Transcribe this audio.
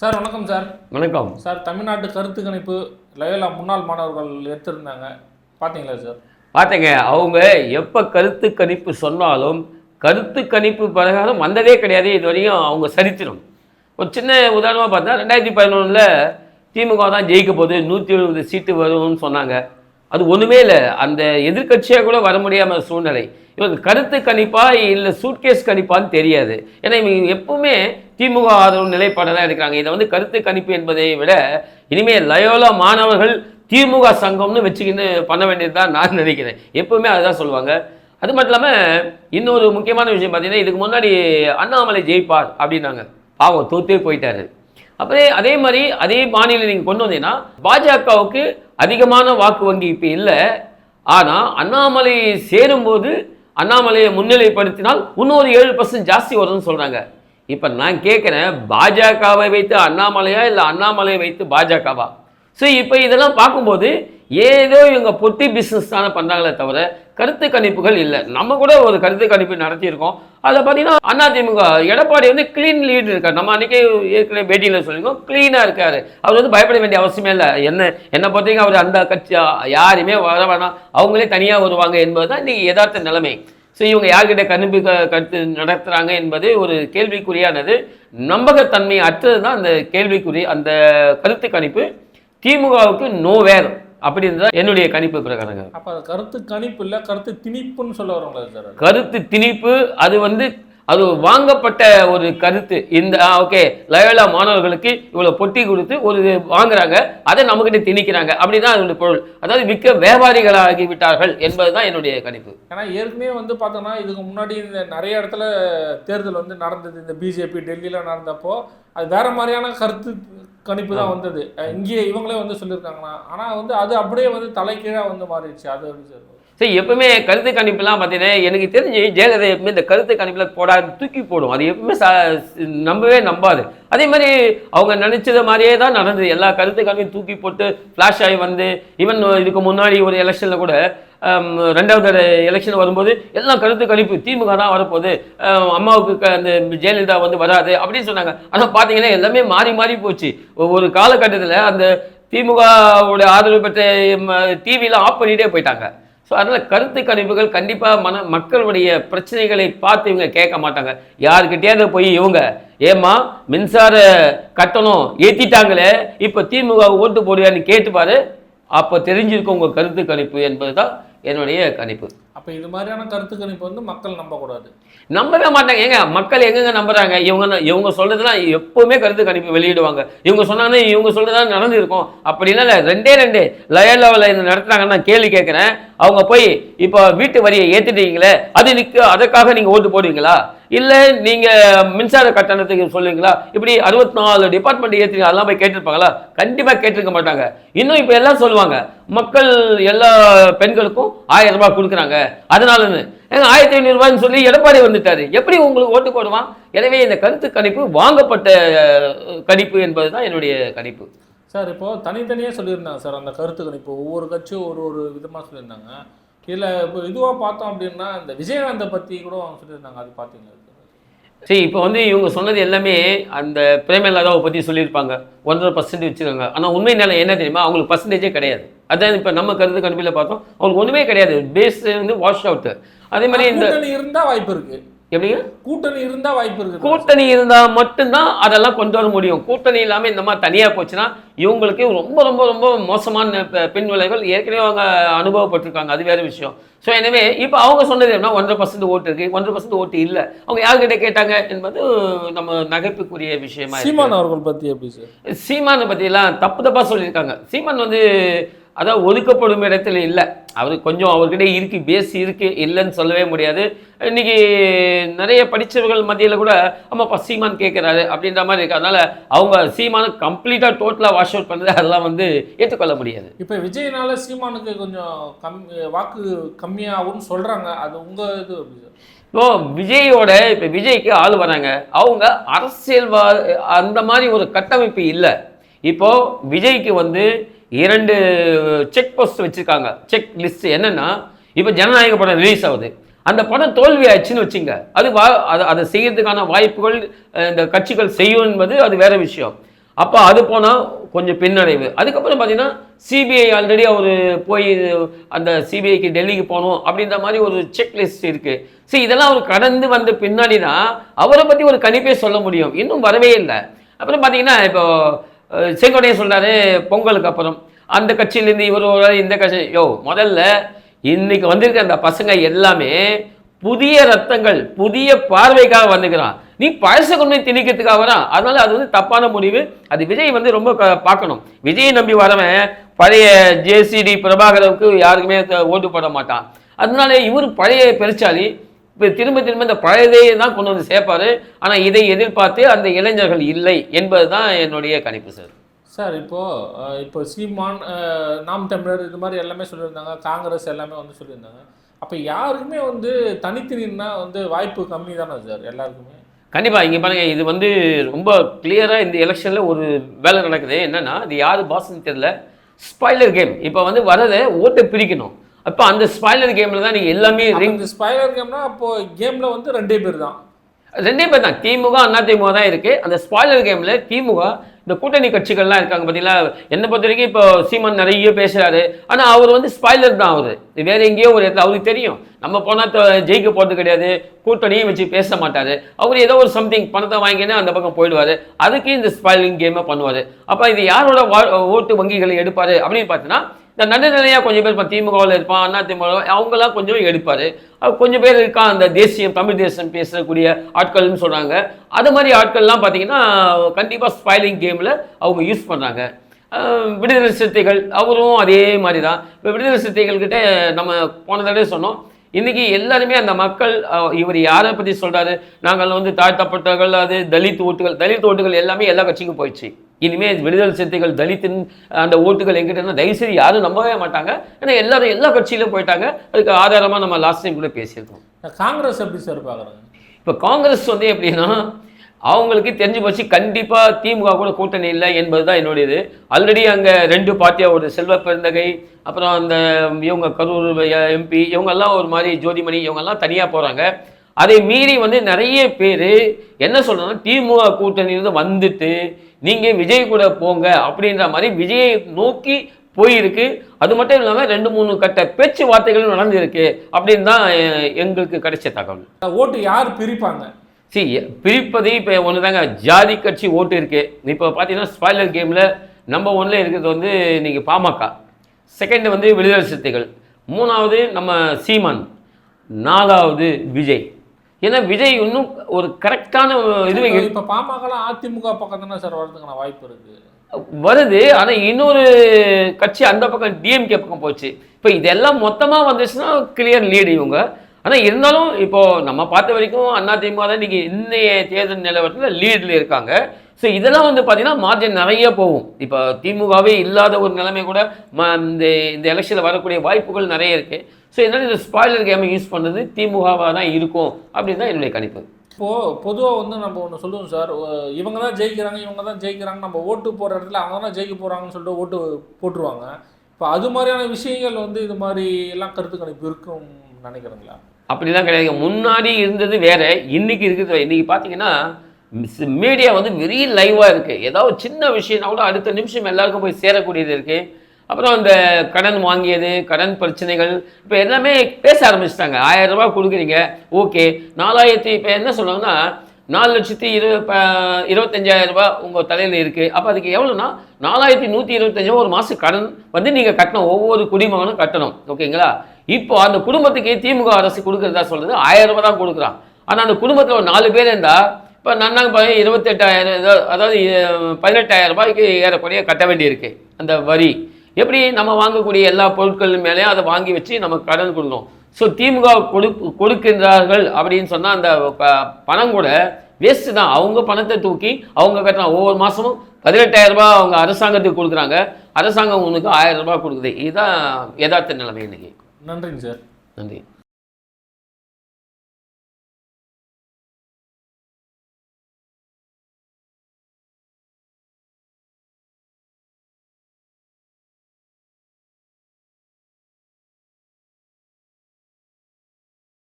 Sir வணக்கம் sir. வணக்கம். Sir தமிழ்நாட்டு கருத்து கணிப்பு லயோலா முன்னாள் மாணவர்கள் எடுத்திருந்தாங்க. பார்த்தீங்களா சார்? பார்த்தீங்க அவங்க எப்போ கருத்து கணிப்பு சொன்னாலும் கருத்து கணிப்பு பிரகாரம் வந்ததே கிடையாது. இது வரையும் அவங்க சரித்திரம். ஒரு சின்ன உதாரணமாக பார்த்தா ரெண்டாயிரத்தி பதினொன்றில் திமுக தான் ஜெயிக்க போகுது. நூற்றி எழுபது சீட்டு வரும்னு சொன்னாங்க. அது ஒன்றுமே இல்லை. அந்த எதிர்க்கட்சியாக கூட வர முடியாம சூழ்நிலை. இவங்க கருத்து கணிப்பா இல்லை சூட்கேஸ் கணிப்பான்னு தெரியாது. ஏன்னா இவங்க எப்பவுமே திமுக ஆதரவு நிலைப்பாடை தான் எடுக்கிறாங்க. இதை வந்து கருத்து கணிப்பு என்பதை விட இனிமேல் லயோலா மாணவர்கள் திமுக சங்கம்னு வச்சுக்கின்னு பண்ண வேண்டியது தான் நான் நினைக்கிறேன். எப்பவுமே அதுதான் சொல்லுவாங்க. அது மட்டும் இல்லாமல் இன்னொரு முக்கியமான விஷயம் பார்த்தீங்கன்னா இதுக்கு முன்னாடி அண்ணாமலை ஜெயிப்பார் அப்படின்னாங்க. பாவம் தோத்தே போயிட்டாரு. அப்படியே அதே மாதிரி அதே மாநிலம் நீங்கள் கொண்டு வந்தீங்கன்னா பாஜகவுக்கு அதிகமான வாக்கு வங்கி இப்போ இல்லை. ஆனால் அண்ணாமலை சேரும்போது அண்ணாமலையை முன்னிலைப்படுத்தினால் இன்னொரு ஏழு பர்சன்ட் ஜாஸ்தி வரும்னு சொல்கிறாங்க இப்போ நான் கேட்குறேன் பாஜகவை வைத்து அண்ணாமலையா இல்லை அண்ணாமலையை வைத்து பாஜகவா? ஸோ இப்போ இதெல்லாம் பார்க்கும்போது ஏதோ இவங்க பொட்டி பிஸ்னஸ் தானே பண்ணுறாங்களே தவிர கருத்து கணிப்புகள் இல்லை. நம்ம கூட ஒரு கருத்து கணிப்பு நடத்தியிருக்கோம். அதில் பார்த்தீங்கன்னா அதிமுக எடப்பாடி வந்து க்ளீன் லீட் இருக்கார். நம்ம அன்றைக்கே ஏற்கனவே பேட்டியில் சொல்லியிருக்கோம். க்ளீனாக இருக்கார். அவர் வந்து பயப்பட வேண்டிய அவசியமே இல்லை. என்ன என்னை பொறுத்தவரைக்கும் அவர் அந்த கட்சி யாருமே வர வேணாம். அவங்களே தனியாக வருவாங்க என்பது தான் இன்றைக்கி யதார்த்த நிலைமை. ஸோ இவங்க யார்கிட்ட கணிப்பு கருத்து நடத்துகிறாங்க என்பது ஒரு கேள்விக்குறியானது. நம்பகத்தன்மை அற்றது தான் அந்த கேள்விக்குறி அந்த கருத்து கணிப்பு. திமுகவுக்கு நோ வேர் அப்படின்னு தான் என்னுடைய கணிப்பு பிரகாரங்க. அப்போ கருத்து கணிப்பு இல்லை கருத்து திணிப்புன்னு சொல்ல வரோங்களா சார்? கருத்து திணிப்பு அது வந்து அது வாங்கப்பட்ட ஒரு கருத்து. இந்த ஓகே லயோலா மாணவர்களுக்கு இவ்வளோ பொட்டி கொடுத்து ஒரு வாங்குறாங்க. அதை நம்மகிட்ட திணிக்கிறாங்க. அப்படிதான் அதனுடைய பொருள். அதாவது மிக்க வியாபாரிகளாகி விட்டார்கள் என்பதுதான் என்னுடைய கணிப்பு. ஏன்னா ஏற்கனவே வந்து பார்த்தோன்னா இதுக்கு முன்னாடி இந்த நிறைய இடத்துல தேர்தல் வந்து நடந்தது. இந்த பிஜேபி டெல்லியில் நடந்தப்போ அது வேற மாதிரியான கருத்து கணிப்பு தான் வந்தது. இங்கே இவங்களே வந்து சொல்லியிருக்காங்கன்னா ஆனால் வந்து அது அப்படியே வந்து தலைகீழாக வந்து மாறிடுச்சு. அது வந்து சரி எப்பவுமே கருத்து கணிப்புலாம் பார்த்தீங்கன்னா எனக்கு தெரிஞ்சு ஜெயலலிதா எப்பவுமே இந்த கருத்து கணிப்பில் போடாது தூக்கி போடும். அது எப்பவுமே நம்பவே நம்பாது. அதே மாதிரி அவங்க நினச்சது மாதிரியே தான் நடந்தது. எல்லா கருத்து கணிப்பையும் தூக்கி போட்டு ஃப்ளாஷ் ஆகி வந்து ஈவன் இதுக்கு முன்னாடி ஒரு எலெக்ஷனில் கூட ரெண்டாவது எலெக்ஷன் வரும்போது எல்லாம் கருத்து கணிப்பு திமுக தான் வரப்போகுது. அம்மாவுக்கு க- அந்த ஜெயலலிதா வந்து வராது அப்படின்னு சொன்னாங்க. ஆனால் பார்த்தீங்கன்னா எல்லாமே மாறி மாறி போச்சு. ஒரு காலகட்டத்தில் அந்த திமுகவுடைய ஆதரவு பெற்ற டிவிலாம் ஆஃப் பண்ணிகிட்டே போயிட்டாங்க. ஸோ அதனால் கருத்து கணிப்புகள் கண்டிப்பாக மன மக்களுடைய பிரச்சனைகளை பார்த்து இவங்க கேட்க மாட்டாங்க. யாருக்கிட்டேயாவது போய் இவங்க ஏம்மா மின்சார கட்டணம் ஏற்றிட்டாங்களே இப்போ திமுக ஓட்டு போடுவியான்னு கேட்டுப்பாரு. அப்போ தெரிஞ்சிருக்கும் உங்கள் கருத்து கணிப்பு என்பது தான் என்னுடைய கணிப்பு. அப்போ இது மாதிரியான கருத்து கணிப்பு வந்து மக்கள் நம்பக்கூடாது. நம்பவே மாட்டாங்க. ஏங்க மக்கள் எங்கெங்க நம்புறாங்க? இவங்க இவங்க சொல்றதுலாம் எப்பவுமே கருத்து கணிப்பு வெளியிடுவாங்க. இவங்க சொன்னாங்கன்னா இவங்க சொல்றதுதான் நடந்திருக்கும். அப்படின்னா ரெண்டே ரெண்டு லயர் லெவலில் இது நடத்துறாங்கன்னு நான் கேள்வி கேட்குறேன். அவங்க போய் இப்போ வீட்டு வரியை ஏற்றிட்டீங்களே அது நிற்க அதற்காக நீங்கள் ஓட்டு போடுவீங்களா? இல்லை நீங்கள் மின்சார கட்டணத்துக்கு சொல்லுவீங்களா? இப்படி அறுபத்தி நாலு டிபார்ட்மெண்ட் ஏற்றுங்க அதெல்லாம் போய் கேட்டிருப்பாங்களா? கண்டிப்பாக கேட்டிருக்க மாட்டாங்க. இன்னும் இப்போ எல்லாம் சொல்லுவாங்க. மக்கள் எல்லா பெண்களுக்கும் ஆயிரம் ரூபாய் கொடுக்குறாங்க. அதனாலன்னு ஏங்க ஆயிரத்தி ஐநூறுரூவான்னு சொல்லி எடப்பாடி வந்துட்டாரு. எப்படி உங்களுக்கு ஓட்டு போடுவான்? எனவே இந்த கருத்து கணிப்பு வாங்கப்பட்ட கணிப்பு என்பது தான் என்னுடைய கணிப்பு. சார் இப்போ தனித்தனியாக சொல்லியிருந்தாங்க சார் அந்த கருத்து கணிப்பு. ஒவ்வொரு கட்சியும் ஒரு ஒரு விதமாக சொல்லியிருந்தாங்க. இதில் இப்போ இதுவாக பார்த்தோம் அப்படின்னா இந்த விஜயகாந்தை பற்றி கூட அவங்க சொல்லியிருந்தாங்க. அது பார்த்தீங்களா? சரி இப்போ வந்து இவங்க சொன்னது எல்லாமே அந்த பிரேமலதாவை பற்றி சொல்லியிருப்பாங்க. ஒன்றரை பர்சன்ட் வச்சுருக்காங்க. ஆனால் உண்மை நிலை என்ன தெரியுமா? அவங்களுக்கு பர்சன்டேஜே கிடையாது. அதான் இப்போ நம்ம கருத்து கணிப்பில் பார்த்தோம். அவங்களுக்கு ஒன்றுமே கிடையாது. பேஸ் வந்து வாஷ் அவுட்டு அதே மாதிரி இந்த இருந்தால் வாய்ப்பு இருக்கு. எப்படிங்க கூட்டணி இருந்தால் வாய்ப்பு இருக்கு கூட்டணி இருந்தால் மட்டும்தான் அதெல்லாம் கொண்டு வர முடியும். கூட்டணி இல்லாமல் இந்த மாதிரி தனியாக போச்சுன்னா இவங்களுக்கு ரொம்ப ரொம்ப ரொம்ப மோசமான பின் விளைவுகள் ஏற்கனவே அவங்க அனுபவப்பட்டிருக்காங்க. அது வேறு விஷயம். ஸோ எனவே இப்போ அவங்க சொன்னது என்ன ஒன்றரை பர்சன்ட் ஓட்டு இருக்கு. ஒன்றரை பர்சன்ட் ஓட்டு இல்லை. அவங்க யார்கிட்ட கேட்டாங்க என்பது நம்ம நகைப்புக்குரிய விஷயமா. சீமான் அவர்கள் பற்றி எப்படி சார்? சீமானை பற்றிலாம் தப்பு தப்பாக சொல்லியிருக்காங்க. சீமான் வந்து அதான் ஒதுக்கப்படும் இடத்துல இல்லை. அவர் கொஞ்சம் அவர்கிட்ட இருக்கு பேஸ் இருக்கு இல்லைன்னு சொல்லவே முடியாது. இன்னைக்கு நிறைய படித்தவர்கள் மத்தியில் கூட ஆமாப்பா சீமான் கேட்குறாரு அப்படின்ற மாதிரி இருக்கு. அதனால அவங்க சீமானை கம்ப்ளீட்டாக டோட்டலாக வாஷ் அவுட் பண்ணது அதெல்லாம் வந்து ஏற்றுக்கொள்ள முடியாது. இப்போ விஜய்னால சீமானுக்கு கொஞ்சம் கம் வாக்கு கம்மியாகும்னு சொல்கிறாங்க அது உங்கள் இது இப்போ விஜயோட இப்போ விஜய்க்கு ஆள் வராங்க. அவங்க அரசியல்வா அந்த மாதிரி ஒரு கட்டமைப்பு இல்லை. இப்போ விஜய்க்கு வந்து இரண்டு செக் போஸ்ட் வச்சுருக்காங்க. செக் லிஸ்ட் என்னென்னா இப்போ ஜனநாயக படம் ரிலீஸ் ஆகுது. அந்த படம் தோல்வி ஆயிடுச்சுன்னு வச்சுங்க. அது வா அதை அதை செய்யறதுக்கான வாய்ப்புகள் இந்த கட்சிகள் செய்யும் என்பது அது வேற விஷயம். அப்போ அது போனால் கொஞ்சம் பின்னடைவு. அதுக்கப்புறம் பார்த்தீங்கன்னா சிபிஐ ஆல்ரெடி அவர் போய் அந்த சிபிஐக்கு டெல்லிக்கு போகணும் அப்படின்ற மாதிரி ஒரு செக் லிஸ்ட் இருக்குது சரி இதெல்லாம் அவர் கடந்து வந்த பின்னாடி தான் அவரை பற்றி ஒரு கணிப்பே சொல்ல முடியும். இன்னும் வரவே இல்லை. அப்புறம் பார்த்தீங்கன்னா இப்போ செங்கோட்டையன் சொல்கிறாரு பொங்கலுக்கு அப்புறம். அந்த கட்சியிலேருந்து இவர் ஒரு இந்த கட்சி யோ முதல்ல இன்னைக்கு வந்திருக்க அந்த பசங்க எல்லாமே புதிய ரத்தங்கள் புதிய பார்வைக்காக வந்துக்கிறான். நீ பழச கொண்டு திணிக்கிறதுக்காக வரான். அதனால அது வந்து தப்பான முடிவு. அது விஜய் வந்து ரொம்ப க- பார்க்கணும். விஜயை நம்பி வரவன் பழைய ஜேசிடி பிரபாகரவுக்கு யாருக்குமே ஓட்டு போட மாட்டான். அதனால இவர் பழைய பெருச்சாலி திரும்ப திரும்ப இந்த பழையதே தான் கொண்டு வந்து சேர்ப்பாரு. ஆனால் இதை எதிர்பார்த்து அந்த இளைஞர்கள் இல்லை என்பது தான் என்னுடைய கணிப்பு சார். சார் இப்போ அஹ், இப்போ சீமான் நாம் தமிழர் இது மாதிரி எல்லாமே சொல்லியிருந்தாங்க. காங்கிரஸ் எல்லாமே வந்து சொல்லியிருந்தாங்க. அப்போ யாருக்குமே வந்து தனித்து நின்னா வந்து வாய்ப்பு கம்மி தானே சார் எல்லாருக்குமே? கண்டிப்பா. இங்க பாருங்க இது வந்து ரொம்ப கிளியரா இந்த எலெக்ஷன்ல ஒரு வேலை நடக்குது. என்னன்னா இது யாரு பாஸ்ன்னு தெரியல. ஸ்பாய்லர் கேம் இப்போ வந்து வரதை ஓட்டை பிரிக்கணும். அப்போ அந்த ஸ்பாய்லர் கேம்ல தான் நீங்க எல்லாமே இந்த ஸ்பைலர் கேம்னா அப்போ கேம்ல வந்து ரெண்டே பேர் தான். ரெண்டே பேர் தான். திமுக அண்ணா திமுக தான் இருக்கு. அந்த ஸ்பாய்லர் கேம்ல திமுக இந்த கூட்டணி கட்சிகள்லாம் இருக்காங்க பார்த்தீங்களா என்னை பொறுத்த வரைக்கும் இப்போ சீமான் நிறைய பேசுறாரு. ஆனா அவர் வந்து ஸ்பாய்லர் தான் அவரு. வேற எங்கேயோ ஒரு இடத்துல அவருக்கு தெரியும். நம்ம போனால் ஜெயிக்க போகிறது கிடையாது. கூட்டணியும் வச்சு பேச மாட்டாரு. அவர் ஏதோ ஒரு சம்திங் பணத்தை வாங்கினே அந்த பக்கம் போயிடுவாரு. அதுக்கு இந்த ஸ்பாயிலிங் கேமை பண்ணுவாரு. அப்போ இது யாரோட வா- ஓட்டு வங்கிகளை எடுப்பாரு அப்படின்னு பார்த்தீங்கன்னா இந்த நடுநிலையாக கொஞ்சம் பேர் இப்போ திமுகவில் இருப்பான் அண்ணா திமுக அவங்கெல்லாம் கொஞ்சம் எடுப்பார். கொஞ்சம் பேர் இருக்கா அந்த தேசியம் தமிழ் தேசம் பேசக்கூடிய ஆட்கள்னு சொல்கிறாங்க அது மாதிரி ஆட்கள்லாம் பார்த்தீங்கன்னா கண்டிப்பாக ஸ்பைலிங் கேமில் அவங்க யூஸ் பண்ணுறாங்க விடுதலை சிறுத்தைகள் அவரும் அதே மாதிரி தான் இப்போ விடுதலை சிறுத்தைகள்கிட்ட நம்ம போன தடவை சொன்னோம். இன்றைக்கி எல்லாருமே அந்த மக்கள் இவர் யாரை பற்றி சொல்கிறாரு நாங்கள் வந்து தாழ்த்தப்பட்டவர்கள் அது தலித் ஓட்டுகள் தலித் ஓட்டுகள் எல்லாமே எல்லா கட்சிக்கும் போயிடுச்சு. இனிமே விடுதலை சிறுத்தைகள் தலித்தின் அந்த ஓட்டுகள் எங்கிட்ட தயவுசெய்து யாரும் நம்பவே மாட்டாங்க. ஏன்னா எல்லாரும் எல்லா கட்சியிலும் போயிட்டாங்க. அதுக்கு ஆதாரமாக நம்ம லாஸ்ட் டைம் கூட பேசியிருக்கோம். காங்கிரஸ் எப்படி சார் பார்க்குறாங்க இப்போ காங்கிரஸ் வந்து எப்படின்னா அவங்களுக்கு தெரிஞ்சு போச்சு கண்டிப்பாக திமுக கூட கூட்டணி இல்லை என்பது தான் என்னுடையது. ஆல்ரெடி அங்கே ரெண்டு பார்ட்டியோட செல்வ பெருந்தகை அப்புறம் அந்த இவங்க கரூர் எம்பி இவங்கெல்லாம் ஒரு மாதிரி ஜோதிமணி இவங்கெல்லாம் தனியாக போகிறாங்க அதை மீறி வந்து நிறைய பேர் என்ன சொல்றாங்கன்னா திமுக கூட்டணியிலிருந்து வந்துட்டு நீங்கள் விஜய் கூட போங்க அப்படின்ற மாதிரி விஜயை நோக்கி போயிருக்கு. அது மட்டும் இல்லாமல் ரெண்டு மூணு கட்ட பேச்சுவார்த்தைகளும் நடந்திருக்கு அப்படின்னு தான் எங்களுக்கு கிடைச்ச தகவல். ஓட்டு யார் பிரிப்பாங்க? சரி பிரிப்பது இப்போ ஒன்று தாங்க ஜாதி கட்சி ஓட்டு இருக்கு. இப்போ பார்த்தீங்கன்னா ஸ்பாய்லர் கேமில் நம்பர் ஒன்ல இருக்கிறது வந்து நீங்கள் பாமக. செகண்ட் வந்து விடுதலை சிறுத்தைகள். மூணாவது நம்ம சீமான். நாலாவது விஜய். ஏன்னா விஜய் இன்னும் ஒரு கரெக்டான இதுவே இப்ப பாமகலாம் அதிமுக பக்கம் தானே சார் வர்றதுக்கான வாய்ப்பு இருக்கு. வருது ஆனால் இன்னொரு கட்சி அந்த பக்கம் டிஎம்கே பக்கம் போச்சு. இப்போ இதெல்லாம் மொத்தமாக வந்துச்சுன்னா கிளியர் லீடு இவங்க. ஆனால் இருந்தாலும் இப்போ நம்ம பார்த்த வரைக்கும் அண்ணா திமுக தான் இன்னைக்கு இன்னைய தேர்தல் நிலவரத்தில் லீடில் இருக்காங்க. ஸோ இதெல்லாம் வந்து பார்த்தீங்கன்னா மார்ஜின் நிறைய போகும். இப்போ திமுகவே இல்லாத ஒரு நிலைமை கூட இந்த இந்த எலெக்ஷனில் வரக்கூடிய வாய்ப்புகள் நிறைய இருக்குது ஸோ இதனால் இந்த ஸ்பாய்லர் கேமை யூஸ் பண்ணது திமுகவாக தான் இருக்கும் அப்படின்னு தான் என்னுடைய கணிப்பு. இப்போ பொதுவா வந்து நம்ம ஒன்று சொல்லுவோம் சார். இவங்க தான் ஜெயிக்கிறாங்க இவங்க தான் ஜெயிக்கிறாங்க. நம்ம ஓட்டு போற இடத்துல அவங்க தான் ஜெயிக்க போறாங்கன்னு சொல்லிட்டு ஓட்டு போட்டுருவாங்க. இப்போ அது மாதிரியான விஷயங்கள் வந்து இது மாதிரி எல்லாம் கருத்து கணிப்பு இருக்கும் நினைக்கிறீங்களா? அப்படிலாம் கிடையாது. முன்னாடி இருந்தது வேற இன்னைக்கு இருக்குது வேற. இன்னைக்கு பார்த்தீங்கன்னா மீடியா வந்து வெரி லைவாக இருக்குது ஏதாவது சின்ன விஷயம்னா கூட அடுத்த நிமிஷம் எல்லாருக்கும் போய் சேரக்கூடியது இருக்குது அப்புறம் அந்த கடன் வாங்கியது கடன் பிரச்சனைகள் இப்போ எல்லாமே பேச ஆரம்பிச்சிட்டாங்க. ஆயிரம் ரூபாய் கொடுக்குறீங்க ஓகே. நாலாயிரத்தி இப்போ என்ன சொல்லுவாங்கன்னா நாலு லட்சத்தி இரு ப இருபத்தஞ்சாயிரம் ரூபாய் உங்கள் தலையில் இருக்குது அப்போ அதுக்கு எவ்வளோனா நாலாயிரத்தி நூற்றி இருபத்தஞ்சு ஒரு மாதம் கடன் வந்து நீங்கள் கட்டணும். ஒவ்வொரு குடிமகனும் கட்டணும். ஓகேங்களா? இப்போ அந்த குடும்பத்துக்கு திமுக அரசு கொடுக்குறதா சொல்கிறது ஆயிரம் ரூபாய் தான் கொடுக்குறான். ஆனால் அந்த குடும்பத்தில் ஒரு நாலு பேர் இருந்தால் இப்போ நன்னாங்க பையன் இருபத்தெட்டாயிரம் அதாவது பதினெட்டாயிரம் ரூபாய்க்கு ஏறக்குறைய கட்ட வேண்டியிருக்கு. அந்த வரி. எப்படி நம்ம வாங்கக்கூடிய எல்லா பொருட்கள் மேலேயும் அதை வாங்கி வச்சு நம்ம கடன் கொடுக்கணும்? ஸோ திமுக கொடு கொடுக்கின்றார்கள் அப்படின்னு சொன்னால் அந்த ப- பணம் கூட வேஸ்ட்டு தான். அவங்க பணத்தை தூக்கி அவங்க கட்டுறாங்க ஒவ்வொரு மாதமும் பதினெட்டாயிரம் ரூபாய் அவங்க அரசாங்கத்துக்கு கொடுக்குறாங்க. அரசாங்கம் உனக்கு ஆயிரம் ரூபாய் கொடுக்குது. இதுதான் யதார்த்த நிலைமை இன்னைக்கு. நன்றிங்க சார். நன்றி.